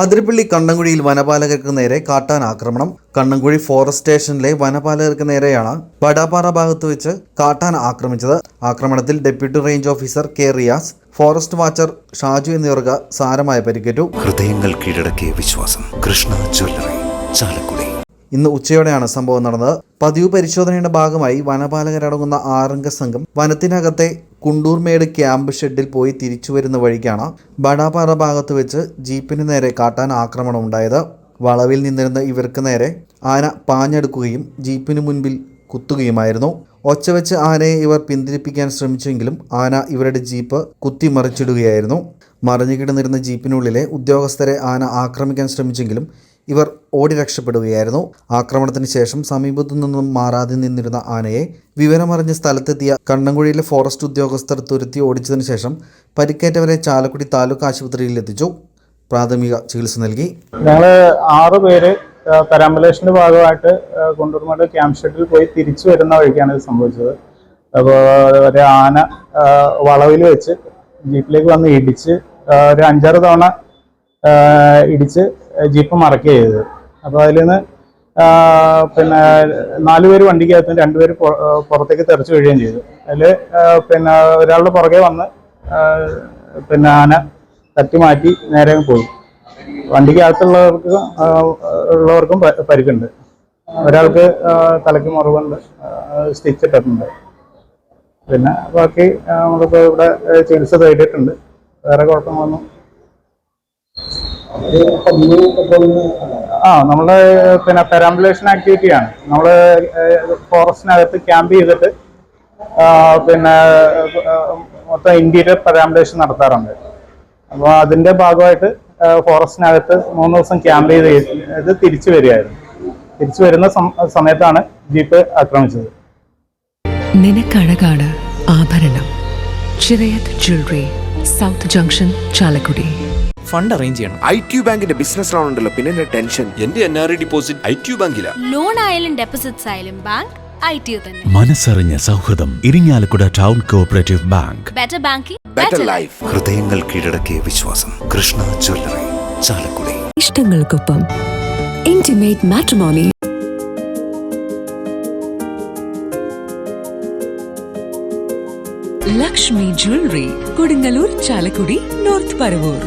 അതിരപ്പള്ളി കണ്ണങ്കുഴിയിൽ വനപാലകർക്ക് നേരെ കാട്ടാൻ ആക്രമണം. കണ്ണങ്കുഴി ഫോറസ്റ്റ് സ്റ്റേഷനിലെ വനപാലകർക്ക് നേരെയാണ് വടാപാറ ഭാഗത്ത് വെച്ച് കാട്ടാൻ ആക്രമിച്ചത്. ആക്രമണത്തിൽ deputy range officer K Riyas forest watcher Shaju എന്നിവർക്ക് സാരമായ പരിക്കേറ്റു. ഹൃദയങ്ങൾ കീഴടക്കിയ വിശ്വാസം. കൃഷ്ണ ജ്വല്ലറി ചാലക്കുടി. ഇന്ന് ഉച്ചയോടെയാണ് സംഭവം നടന്നത്. പതിവ് പരിശോധനയുടെ ഭാഗമായി വനപാലകരടങ്ങുന്ന ആറംഗ സംഘം വനത്തിനകത്തെ കുണ്ടൂർമേട് ക്യാമ്പ് ഷെഡിൽ പോയി തിരിച്ചു വരുന്ന വഴിക്കാണ് ബടാപാറ ഭാഗത്ത് വെച്ച് ജീപ്പിന് നേരെ കാട്ടാൻ ആക്രമണം ഉണ്ടായത്. വളവിൽ നിന്നിരുന്ന ഇവർക്ക് നേരെ ആന പാഞ്ഞെടുക്കുകയും ജീപ്പിന് മുൻപിൽ കുത്തുകയുമായിരുന്നു. ഒച്ചവെച്ച് ആനയെ ഇവർ പിന്തിരിപ്പിക്കാൻ ശ്രമിച്ചെങ്കിലും ആന ഇവരുടെ ജീപ്പ് കുത്തിമറിച്ചിടുകയായിരുന്നു. മറിഞ്ഞു കിടന്നിരുന്ന ജീപ്പിനുള്ളിലെ ഉദ്യോഗസ്ഥരെ ആന ആക്രമിക്കാൻ ശ്രമിച്ചെങ്കിലും ഇവർ ഓടി രക്ഷപ്പെടുകയായിരുന്നു. ആക്രമണത്തിന് ശേഷം സമീപത്തു നിന്നും മാറാതെ നിന്നിരുന്ന ആനയെ വിവരമറിഞ്ഞ് സ്ഥലത്തെത്തിയ കണ്ണങ്കുഴിയിലെ ഫോറസ്റ്റ് ഉദ്യോഗസ്ഥർ തുരുത്തി ഓടിച്ചതിന് ശേഷം പരിക്കേറ്റവരെ ചാലക്കുടി താലൂക്ക് ആശുപത്രിയിൽ എത്തിച്ചു. പ്രാഥമിക ചികിത്സ നൽകി. ഞങ്ങൾ ആറ് പേര് പരാമ്പലേഷന്റെ ഭാഗമായിട്ട് കൊണ്ടൂർമേട് ക്യാമ്പ് ഷെഡിൽ പോയി തിരിച്ചു വരുന്ന വഴിക്കാണ് ഇത് സംഭവിച്ചത്. അപ്പോൾ ആന വളവിൽ വെച്ച് ജീപ്പിലേക്ക് വന്ന് ഇടിച്ച് ഒരു അഞ്ചാറ് തവണ ഇടിച്ച് ജീപ്പ് മറക്കുക ചെയ്തത്. അപ്പോൾ അതിൽ നിന്ന് പിന്നെ നാല് പേര് വണ്ടിക്കകത്തും രണ്ടുപേര് പുറത്തേക്ക് തെറിച്ച് വീഴുകയും ചെയ്തു. അതിൽ പിന്നെ ഒരാളുടെ പുറകെ വന്ന് പിന്നെ ആന തട്ടി മാറ്റി നേരെ പോയി. വണ്ടിക്കകത്തുള്ളവർക്ക് ഉള്ളവർക്കും പരിക്കുണ്ട്. ഒരാൾക്ക് തലയ്ക്ക് മുറിവുണ്ട് സ്റ്റിച്ച് ഇട്ടിട്ടുണ്ട്. പിന്നെ ബാക്കി നമ്മളിപ്പോൾ ഇവിടെ ചികിത്സ തേടിയിട്ടുണ്ട്. വേറെ കുഴപ്പങ്ങളൊന്നും ആ നമ്മൾ പിന്നെ പെരാമ്പുലേഷൻ ആക്ടിവിറ്റിയാണ് നമ്മൾ ഫോറസ്റ്റിനകത്ത് ക്യാമ്പ് ചെയ്തിട്ട് പിന്നെ മൊത്തം ഇന്ത്യയിൽ പെരാമ്പുലേഷൻ നടത്താറുണ്ട്. അപ്പോൾ അതിന്റെ ഭാഗമായിട്ട് ഫോറസ്റ്റിനകത്ത് മൂന്ന് ദിവസം ക്യാമ്പ് ചെയ്ത് തിരിച്ചു വരികയായിരുന്നു. തിരിച്ചു വരുന്ന സമയത്താണ് ജീപ്പ് ആക്രമിച്ചത്. നിനക്കഴകാണ് ആഭരണം. Chirayath jewellery south junction Chalakudy. Fund arrange ചെയ്യണം. ഐ ടി ബാങ്കിന്റെ ബിസിനസ് ലോൺ ഉണ്ടല്ലോ പിന്നെ എന്റെ ടെൻഷൻ? എന്റെ N R I deposit I T ബാങ്കില. Loan ആയാലും ഡെപ്പോസിറ്റ്സ് ആയാലും ബാങ്ക് ഐ ടി തന്നെ. മനസ്സറിഞ്ഞ സൗഹൃദം Irinjalakuda town cooperative bank better banking better life ഹൃദയങ്ങൾ കീഴടക്കിയ വിശ്വാസം. Krishna jewellery Chalakudy. ഇഷ്ടങ്ങൾക്കൊപ്പം intimate matrimony Lakshmi jewellery Kodungallur Chalakudy north Paravur.